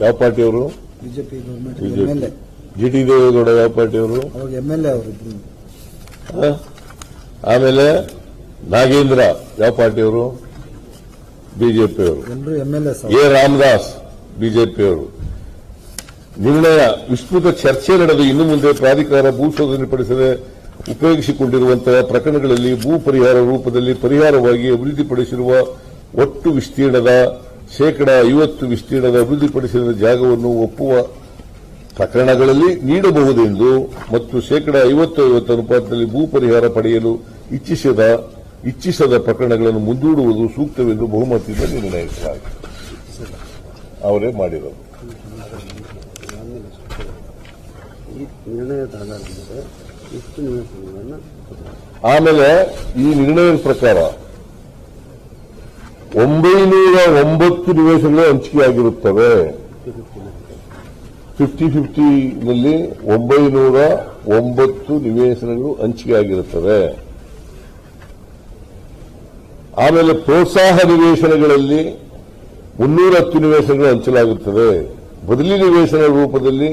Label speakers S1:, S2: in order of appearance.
S1: ಯಾವ ಪಾರ್ಟಿಯವರು
S2: BJP government
S1: G T Devegowda ಯಾವ ಪಾರ್ಟಿಯವರು
S2: ಎಂ ಎಲ್ ಎ ಅವರು
S1: ಆಮೇಲೆ ನಾಗೇಂದ್ರ ಯಾವ ಪಾರ್ಟಿಯವರು ಬಿಜೆಪಿಯವರು
S2: ಅವರು. M L S
S1: A Ramdas ಬಿಜೆಪಿಯವರು ನಿರ್ಣಯ ವಿಸ್ತೃತ ಚರ್ಚೆ ನಡೆದು ಇನ್ನು ಮುಂದೆ ಪ್ರಾಧಿಕಾರ ಭೂ ಶೋಧನೆಪಡಿಸದೆ ಉಪಯೋಗಿಸಿಕೊಂಡಿರುವಂತಹ ಪ್ರಕರಣಗಳಲ್ಲಿ ಭೂ ಪರಿಹಾರ ರೂಪದಲ್ಲಿ ಪರಿಹಾರವಾಗಿ ಅಭಿವೃದ್ಧಿಪಡಿಸಿರುವ ಒಟ್ಟು ವಿಸ್ತೀರ್ಣದ ಶೇಕಡಾ ಐವತ್ತು ವಿಸ್ತೀರ್ಣದ ಅಭಿವೃದ್ಧಿಪಡಿಸಿದ ಜಾಗವನ್ನು ಒಪ್ಪುವ ಪ್ರಕರಣಗಳಲ್ಲಿ ನೀಡಬಹುದೆಂದು ಮತ್ತು ಶೇಕಡ ಐವತ್ತು ಐವತ್ತು ಅನುಪಾತದಲ್ಲಿ ಭೂ ಪರಿಹಾರ ಪಡೆಯಲು ಇಚ್ಛಿಸದ ಇಚ್ಛಿಸದ ಪ್ರಕರಣಗಳನ್ನು ಮುಂದೂಡುವುದು ಸೂಕ್ತವೆಂದು ಬಹುಮತದಿಂದ ನಿರ್ಣಯಿಸಲಾಗಿದೆ ಅವರೇ
S3: ನಿವೇಶನಗಳನ್ನು
S1: ಆಮೇಲೆ ಈ ನಿರ್ಣಯದ ಪ್ರಕಾರ ಒಂಬೈನೂರ ಒಂಬತ್ತು ನಿವೇಶನಗಳು ಹಂಚಿಕೆಯಾಗಿರುತ್ತವೆ. ಫಿಫ್ಟಿ ಫಿಫ್ಟಿನಲ್ಲಿ ಒಂಬೈನೂರ ಒಂಬತ್ತು ನಿವೇಶನಗಳು ಹಂಚಿಕೆಯಾಗಿರುತ್ತವೆ. ಆಮೇಲೆ ಪ್ರೋತ್ಸಾಹ ನಿವೇಶನಗಳಲ್ಲಿ ಮುನ್ನೂರ ಹತ್ತು ನಿವೇಶನಗಳು ಹಂಚಲಾಗುತ್ತದೆ ಬದಲಿ ನಿವೇಶನ ರೂಪದಲ್ಲಿ